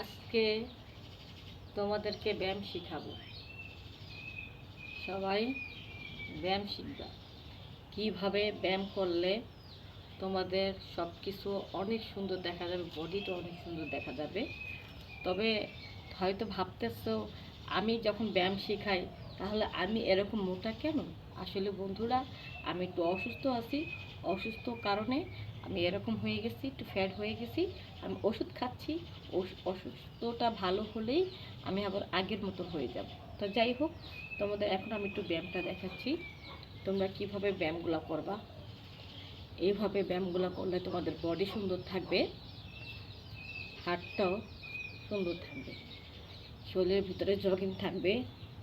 আজকে তোমাদেরকে ব্যায়াম শিখাবো। সবাই ব্যায়াম শিখবা। কীভাবে ব্যায়াম করলে তোমাদের সব কিছু অনেক সুন্দর দেখা যাবে, বডিটা অনেক সুন্দর দেখা যাবে। তবে হয়তো ভাবতেছো, আমি যখন ব্যায়াম শেখাই, তাহলে আমি এরকম মোটা কেন? আসলে বন্ধুরা, আমি একটু অসুস্থ আছি। অসুস্থ কারণে আমি এরকম হয়ে গেছি, একটু ফ্যাট হয়ে গেছি, আমি ওষুধ খাচ্ছি অসুস্থতা ভালো হলেই আমি আবার আগের মতো হয়ে যাব। তো যাই হোক, তোমাদের এখন আমি একটু ব্যায়ামটা দেখাচ্ছি। তোমরা কীভাবে ব্যায়ামগুলো করবা? এইভাবে ব্যায়ামগুলো করলে তোমাদের বডি সুন্দর থাকবে হাতটাও সুন্দর থাকবে, শরীরের ভিতরে জগিং থাকবে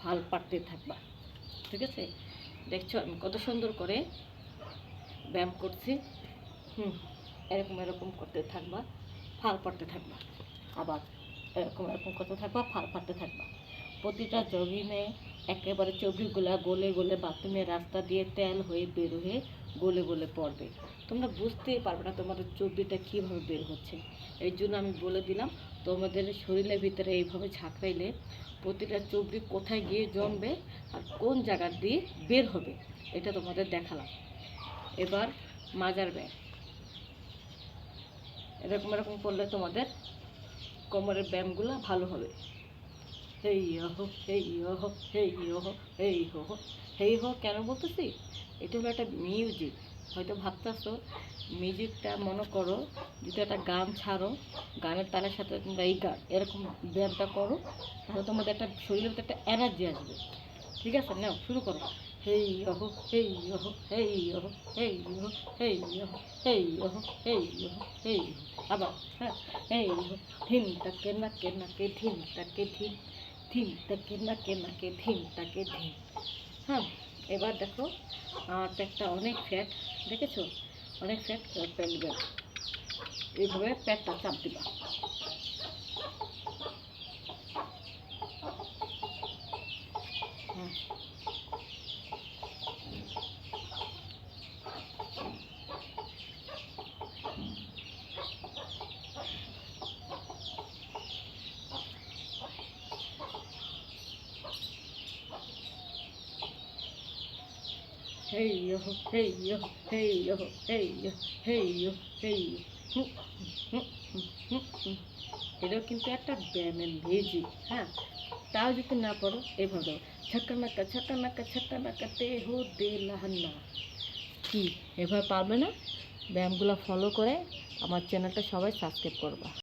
ভালো পাড়তে থাকবা। ঠিক আছে? দেখছ আমি কত সুন্দর করে ব্যায়াম করছি। হুম, এরকম এরকম করতে থাকবা, ফাল পাড়তে থাকবা। আবার এরকম এরকম করতে থাকবা, ফাল পাড়তে থাকবা। প্রতিটা জগিংয়ে একেবারে চর্বিগুলা গলে গলে বাথরুমের রাস্তা দিয়ে তেল হয়ে বের হয়ে গলে গলে পড়বে। তোমরা বুঝতেই পারবে না তোমাদের চর্বিটা কীভাবে বের হচ্ছে। এই জন্য আমি বলে দিলাম, তোমাদের শরীরের ভিতরে এইভাবে ঝাঁকড়াইলে প্রতিটা চর্বি কোথায় গিয়ে জমবে আর কোন জায়গা দিয়ে বের হবে, এটা তোমাদের দেখালাম। এবার মাজার ব্যায়াম এরকম এরকম করলে তোমাদের কোমরের ব্যায়ামগুলো ভালো হবে। হেই হো হেই হো হেই হো হেই হো হেই হো কেন বলতেছি? এটা হলো একটা মিউজিক। হয়তো ভাবতেছো, মিউজিকটা মনে করো, যদি একটা গান ছাড়ো, গানের তালের সাথে তোমরা এই গান এরকম ব্যায়ামটা করো, তাহলে তোমাদের একটা শরীরের একটা এনার্জি আসবে। ঠিক আছে, নাও, শুরু করো। হেই অহ হেই অহ হেই অহ হেই অহ হেই অহ হেই অহ হেই অহ হেই আবার হ্যাঁ হেই অহ থিম তাকে, নাকে নাকে, থিম তাকে, থিম থিম তাকে, নাকে নাকে, থিম তাকে, থিম। হ্যাঁ এবার দেখো, আর প্যাকটা অনেক ফ্যাট দেখেছ? অনেক ফ্যাট প্যাট এইভাবে প্যাকটা চাপ দিবা। হেই ইয়ো হেই ইয়ো হেই ইয়ো হেই ইয়ো হেই ইয়ো হুম, হুম, হুম, হুম, হুম। এটাও কিন্তু একটা ব্যায়ামের মিউজিক হ্যাঁ? তাও যদি না পড়ো এভাবে ছক্কা নাক্কা ছক্কা নাক্কা ছক্কা নাক্কা তে হো দে লাহান্না কি এভাবে পারবে না? ব্যায়ামগুলো ফলো করে আমার চ্যানেলটা সবাই সাবস্ক্রাইব করবা।